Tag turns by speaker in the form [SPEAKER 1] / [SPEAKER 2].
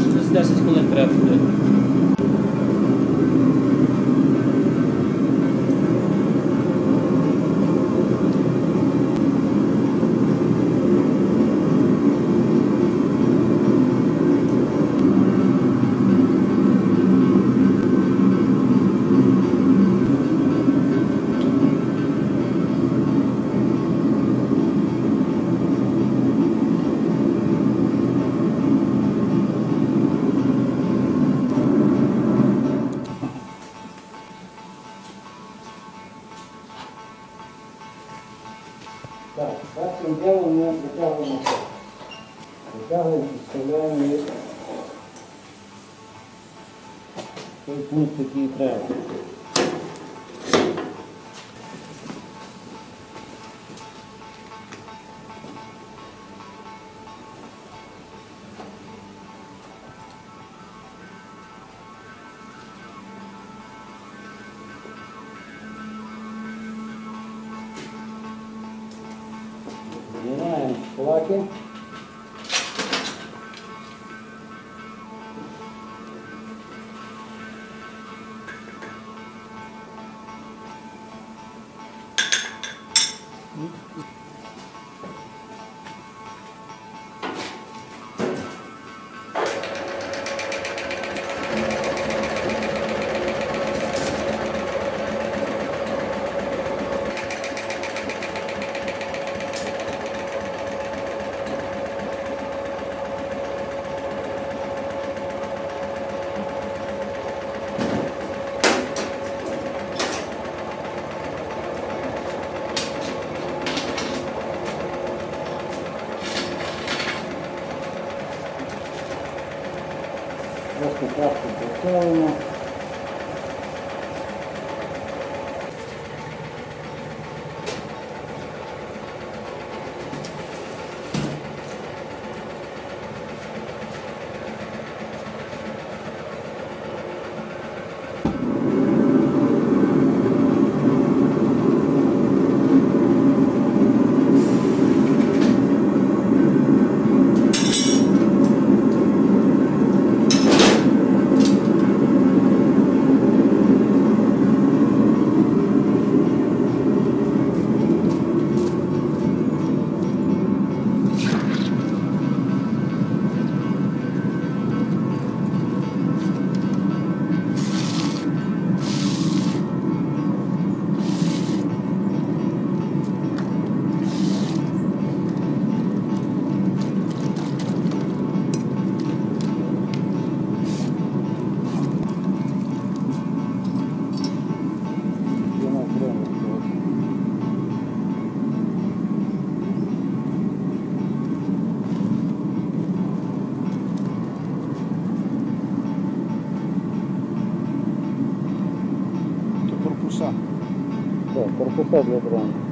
[SPEAKER 1] Ще через 10 хвилин треба
[SPEAKER 2] Так, першим ділом ми витягуємо це. Витягуємо, підставляємо її. Той пункт, який треба. You? Mm-hmm. Просто крапку поставимо. Так, корпуса для дрону.